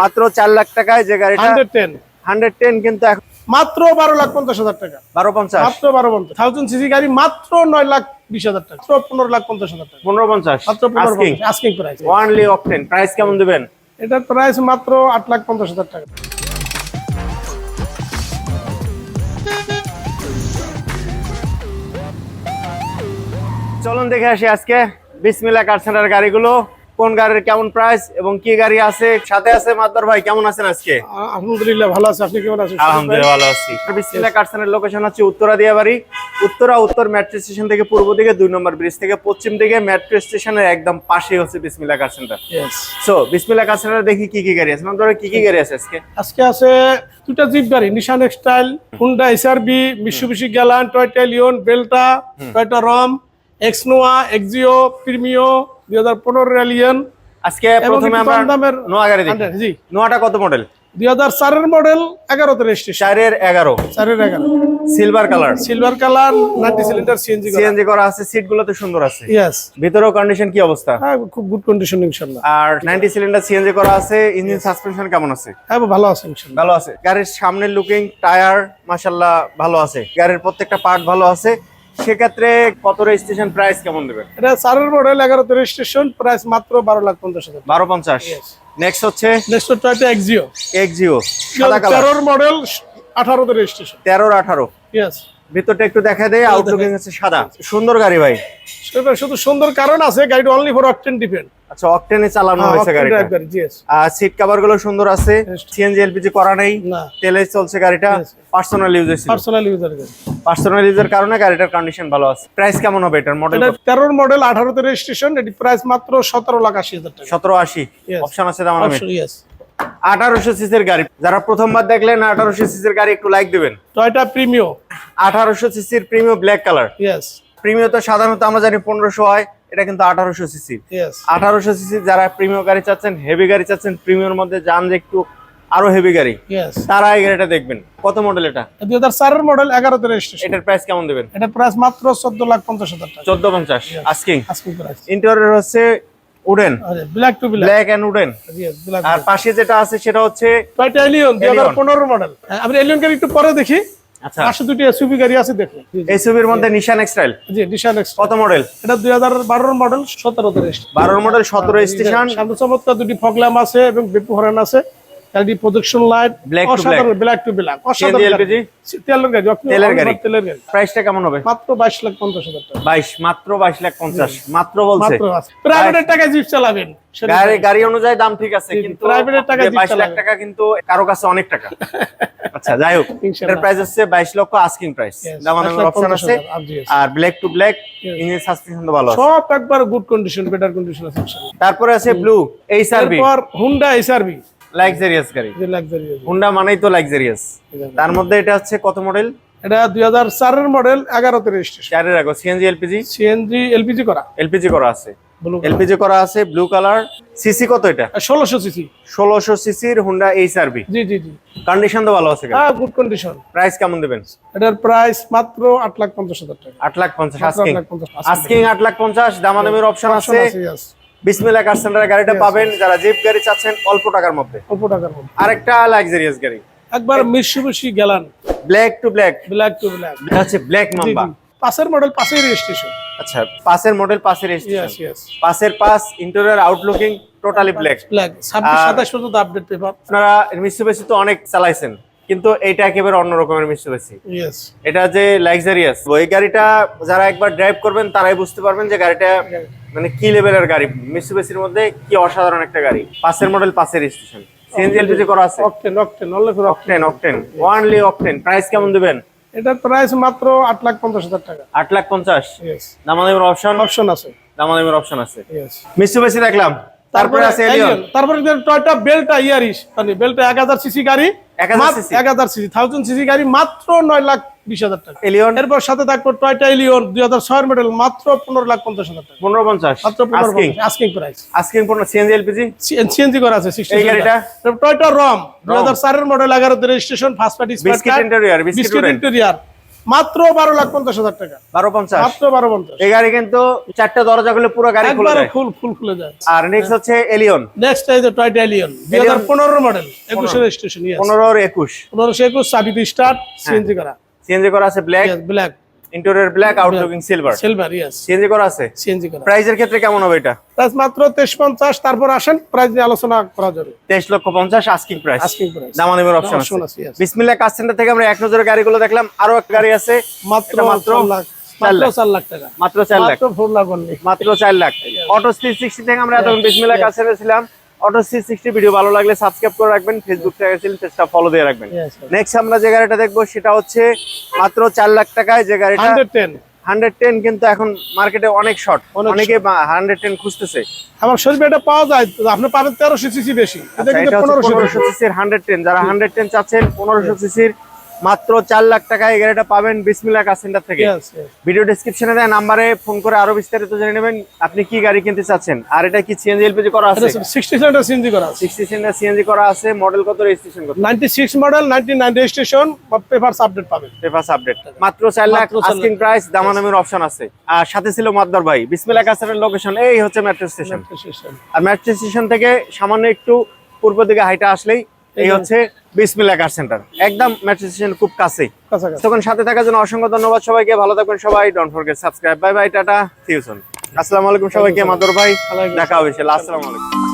মাত্র চার লাখ টাকায় যে গাড়িটা হান্ড্রেড টেন। কিন্তু এখন মাত্র বারো লাখ পঞ্চাশ হাজার টাকা। বারো পঞ্চাশ। মাত্র বারো পঞ্চাশ। থাউজেন্ড সিসি গাড়ি মাত্র নয় লাখ বিশ হাজার টাকা। পনেরো লাখ পঞ্চাশ হাজার টাকা। পনেরো পঞ্চাশ। মাত্র আস্কিং প্রাইস ওয়ানলি অপটেন প্রাইস কেমন দিবেন? এটার প্রাইস মাত্র আট লাখ পঞ্চাশ হাজার টাকা। চলুন দেখে আসি আজকে। বিসমিল্লা কার সেন্টার গাড়িগুলো। কোন গাড়ির কেমন প্রাইস এবং কি গাড়ি আছে? সাথে আছে মাদ্দার ভাই কেমন আছেন আজকে? আলহামদুলিল্লাহ ভালো আছে। আপনি কেমন আছেন? আলহামদুলিল্লাহ ভালো আছি। বিসমিল্লা কার সেন্টার লোকেশন হচ্ছে উত্তরা দিয়াবাড়ি উত্তরা উত্তর মেট্রো স্টেশন থেকে পূর্ব দিকে দুই নম্বর ব্রিজ থেকে পশ্চিম দিকে মেট্রো স্টেশনের একদম পাশেই হচ্ছে Bismillah car centre Yes. So বিসমিল্লা কার দেখি কি কি গাড়ি আছে? মাদ্দার ভাই, কি কি গাড়ি আছে আজকে? আজকে আছে দুটা জিপ গাড়ি Nissan এক্সটাইল Honda SRB Mitsubishi Galant Toyota Allion Belta Toyota রম এক্সনোয়া এক্সিও প্রিমিও দুই হাজার পনেরো রেলিয়ন আজকে প্রথমে আমরা দামের নোয়া গাড়ি দেখি জি। নোয়াটা কত মডেল দুই হাজার চারের মডেল এগারোতে রেজিস্ট্রেশন চারের এগারো। চারের এগারো। Silver colour silver colour ninety cylinder CNG CNG করা আছে সিট গুলোতে সুন্দর আছে। ইয়েস ভিতরেও কন্ডিশন কি অবস্থা? হ্যাঁ খুব গুড কন্ডিশন ইনশাল্লাহ। আর নাইনটি সিলিন্ডার সিএনজি করা আছে ইঞ্জিন সাসপেনশন কেমন আছে? হ্যাঁ ভালো আছে ইনশাল্লাহ। ভালো আছে। গাড়ির সামনের লুকিং টায়ার মাশাল্লাহ ভালো আছে। গাড়ির প্রত্যেকটা পার্ট ভালো আছে। সেক্ষেত্রে কত রেজিস্ট্রেশন প্রাইস কেমন দেবেন এটা সারের মডেল এগারোতে রেজিস্ট্রেশন প্রাইস মাত্র বারো লাখ পঞ্চাশ হাজার। বারো পঞ্চাশ। নেক্সট হচ্ছে? নেক্সট টয়টা এক্সিও এক্সিও সাদা তেরোর মডেল আঠারোতে রেজিস্ট্রেশন তেরোর আঠারো। ইয়েস ভিতরটা একটু দেখা দেয় আউটলুকিং হচ্ছে সাদা। সুন্দর গাড়ি ভাই। শুধু সুন্দর কারণ আছে গাড়িটা অনলি ফর অকটেন ডিপেন্ড আচ্ছা অকটেনে চালানো হয়েছে গাড়িটা। আর সিট কভারগুলো সুন্দর আছে সিএনজি এলপিজি করা নেই তেলে চলছে গাড়িটা personal use personal user personal ইউজের কারণে গাড়িটার কন্ডিশন ভালো আছে। প্রাইস কেমন হবে এটার মডেল মডেল আঠারোতে রেজিস্ট্রেশন এটি প্রাইস মাত্র সতেরো লাখ আশি হাজার টাকা। সতেরো আশি. অপশন আছে দাম আঠারোশো সিসির গাড়ি। যারা প্রথমবার দেখলেন আঠারোশো সিসির গাড়ি একটু লাইক দিবেন। টয়টা প্রিমিও আঠারোশো সিসির premium black colour yes premium তো সাধারণত আমরা জানি পনেরোশো হয়। এটা কিন্তু আঠারোশো সিসি। আঠারোশো সিসি যারা প্রিমিয়াম গাড়ি চাচ্ছেন হেভি গাড়ি চাচ্ছেন প্রিমিয়ার মধ্যে যান যে একটু আরও হেভি গাড়ি তারা এই গাড়িটা দেখবেন। কত মডেল এটা? দুই হাজার চারের মডেল রেজিস্ট্রেশন এটার প্রাইস কেমন দেবেন? এটা প্রাইস মাত্র চোদ্দ লাখ পঞ্চাশ হাজার টাকা। চোদ্দ পঞ্চাশ। আস্কিং ইন্টেরিয়র হচ্ছে wooden black to black black and wooden আর পাশে যেটা আছে সেটা হচ্ছে টয়টা এলিয়ন মডেল আমরা এলিয়ন গাড়ি একটু পরে দেখি। পাশে দুটি এসইউভি গাড়ি আছে দেখুন। এসইউভির মধ্যে নিশান জি নিশান কত মডেল এটা দুই হাজার বারোর মডেল মডেল সতেরো স্টেশন সামনে চমৎকার দুটি ফগলাম আছে এবং বেপু হরেন আছে। গাড়ি প্রজেকশন লাইট Black to অসাধারণ ব্ল্যাক টু ব্ল্যাক অসাধারণ গাড়ি। তেলের গাড়ি তেলের গাড়ি। তেলের গাড়ি। প্রাইসটা কেমন হবে? মাত্র বাইশ লাখ পঞ্চাশ হাজার টাকা। বাইশ মাত্র বাইশ লাখ পঞ্চাশ। মাত্র বলছে। প্রাইভেটের টাকায় জিপ চালাবেন গাড়ি গাড়ি অনুযায়ী দাম ঠিক আছে কিন্তু এর টাকা দিতে বাইশ লাখ টাকা কিন্তু কারও কাছে অনেক টাকা। আচ্ছা যাই হোক। এটার প্রাইস হচ্ছে বাইশ লক্ষ আস্কিং প্রাইস 22 অপশন আছে। আর black to black engine suspension তো ভালো আছে। সব একবার গুড কন্ডিশন বেটার কন্ডিশন আছে তারপরে আছে ব্লু এইচআরবি এরপর হুন্ডা এসআরবি লাক্সারিয়াস গাড়ি। যে লাক্সারি হুন্ডা মানেই তো লাক্সারিয়াস তার মধ্যে এটা হচ্ছে কত মডেল এটা দুই হাজার চারের মডেল এগারোতে রেজিস্ট্রেশন চারের আগে সিএনজি এলপিজি সিএনজি এলপিজি করা। এলপিজি করা আছে। এলপিজি করা আছে ব্লু কালার সিসি কত এটা? ষোলোশো সিসি ষোলোশো সিসির Honda HRV G G G. Condition তো ভালো আছে হ্যাঁ গুড কন্ডিশন প্রাইস কেমন দেবেন? এটার প্রাইস মাত্র আট লাখ পঞ্চাশ হাজার টাকা। আট লাখ পঞ্চাশ মাত্র আস্কিং আট লাখ পঞ্চাশ আস্কিং আট লাখ পঞ্চাশ দামাদামের অপশন আছে। বিসমিল্লা কার সেন্টারের গাড়িটা পাবেন যারা জিপ গাড়ি চাচ্ছেন অল্প টাকার মধ্যে। অল্প টাকার মধ্যে। আরেকটা লাক্সারিয়াস গাড়ি। একবার গেলান। Black to black black to black এটা ব্ল্যাক মাম্বা জি পাশের মডেল পাশেই রেজিস্ট্রেশন আচ্ছা পাসের মডেল পাসের ইয়েস রেজিস্ট্রেশন পাসের pass interior outlooking totally black black ছাব্বিশ আর- সাতাশ পর্যন্ত আপডেট পেপার আপনারা মিসুবেসি তো অনেক চালাইছেন কিন্তু এইটা একেবারে অন্য রকমের ইয়েস এটা যে লাক্সারিয়াস ওই গাড়িটা যারা একবার ড্রাইভ করবেন তারাই বুঝতে পারবেন যে গাড়িটা মানে কি লেভেলের গাড়ি? মিসুবেসির মধ্যে কি অসাধারণ একটা গাড়ি? পাসের মডেল পাসের রেজিস্ট্রেশন সিএনজি এলপিজি করা আছে? Octane octane octane octane only octane price কেমন দিবেন? এটার প্রাইস মাত্র আট লাখ পঞ্চাশ হাজার টাকা। আট লাখ পঞ্চাশ? ইয়েস দামাদামের অপশন অপশন আছে। দামাদামের অপশন আছে। ইয়েস মিসুবেসি দেখলাম। তারপরে আছে এলিয়ন তারপরে টয়টা বেলটা ইয়ারিশ মানে বেলটা এক হাজার সিসি গাড়ি 1000 cc এক হাজার সিসি থাউজেন্ড সিসি গাড়ি মাত্র নয় লাখ বিশ হাজার টাকা। এলিয়ন? এরপর সাথে থাকব টয়টা এলিয়ন দুই হাজার ছয়ের মডেল মাত্র পনেরো লাখ পঞ্চাশ হাজার টাকা। পনেরো পঞ্চাশ? মাত্র পনেরো আস্কিং প্রাইস আস্কিং পনেরো সিএনজি এলপিজি সিএনজি করা আছে সিক্সটি গাড়িটা? টয়টা রম দুই হাজার চারের মডেল এগারোতে registration first party biscuit interior biscuit interior মাত্র বারো লাখ পঞ্চাশ হাজার টাকা। বারো পঞ্চাশ? মাত্র বারো পঞ্চাশ। এই গাড়ি কিন্তু চারটে দরজা খুলে পুরো গাড়ি খুলে ফুল ফুল খুলে যায়। আর নেক্সট হচ্ছে এলিয়ন নেক্সট এই যে টয়টা এলিয়ন দুই হাজার পনেরো মডেল একুশে রেজিস্ট্রেশন পনেরো একুশ। পনেরোশো একুশ চাবিতে স্টার্ট সিএনজি করা। সিএনজি করা আছে black black interior black outlooking silver silver yes CNG করা আছে? সিএনজি করা প্রাইজের ক্ষেত্রে কেমন হবে এটা? প্রাইস মাত্র তেইশ পঞ্চাশ তারপর আসেন প্রাইস নিয়ে আলোচনা করা যাবে। তেইশ লক্ষ পঞ্চাশ আস্কিং প্রাইস আস্কিং প্রাইস দামানিমের অপশন আছে। বিসমিল্লাহ কার সেন্টার থেকে আমরা এক নজরে গাড়িগুলো দেখলাম আরও একটা গাড়ি আছে। মাত্র মাত্র লাখ মাত্র লাখ। চার লাখ টাকা। মাত্র চার লাখ। মাত্র ফোর লাখ মাত্র চার লাখ। অটো থ্রি সিক্সটি থেকে আমরা এতক্ষণ বিসমিল্লাহ কার সেন্টারে ছিলাম। অটো সি সিক্সটি ভিডিও ভালো লাগলে সাবস্ক্রাইব করে রাখবেন ফেসবুক পেজটা ফলো দিয়ে রাখবেন। নেক্সট আমরা যে গাড়িটা দেখব সেটা হচ্ছে মাত্র চার লাখ টাকায় যে গাড়িটা হান্ড্রেড টেন। কিন্তু এখন মার্কেটে অনেক শর্ট অনেকে হান্ড্রেড টেন খুঁজতেছে। আমার শরীরে এটা পাওয়া যায় আপনি পাবেন তেরোশো সিসি বেশি। আচ্ছা, পনেরোশো সিসির হান্ড্রেড টেন। যারা হান্ড্রেড টেন চাচ্ছেন পনেরোশো সিসির মাত্র চার লাখ টাকায় এই গাড়িটা পাবেন বিসমিল্লা কার সেন্টার থেকে। ভিডিও ডেসক্রিপশনে দেয় নাম্বারে ফোন করে আরও বিস্তারিত জেনে নেবেন আপনি কি গাড়ি কিনতে চাচ্ছেন। আর এটা কি সিএনজি এলপিজি করা আছে? সিক্সটি সেভেন সিএনজি করা আছে। সিক্সটি সেন্টার সিএনজি করা আছে। মডেল কত রেজিস্ট্রেশন কত? Ninety six model ninety nine registration বা পেপারস আপডেট পাবেন। পেপারস আপডেট মাত্র চার লাখ মাত্র চার আস্কিং প্রাইস দামানামের অপশন আছে। আর সাথে ছিল মাদ্দার ভাই। বিসমিল্লা কার সেন্টার লোকেশন এই হচ্ছে মেট্রো স্টেশন আর মেট্রো স্টেশন থেকে সামান্য একটু পূর্ব দিকে হাইটা আসলেই এই হচ্ছে বিসমিল্লা কার সেন্টার। একদম মেট্রো স্টেশন খুব কাছেই। তখন সাথে থাকার জন্য অসংখ্য ধন্যবাদ সবাইকে। ভালো থাকবেন সবাই। Don't forget subscribe bye bye tata. সিউসন আসসালামু আলাইকুম সবাইকে মাদর ভাই। দেখা হবে আসসালামু আলাইকুম।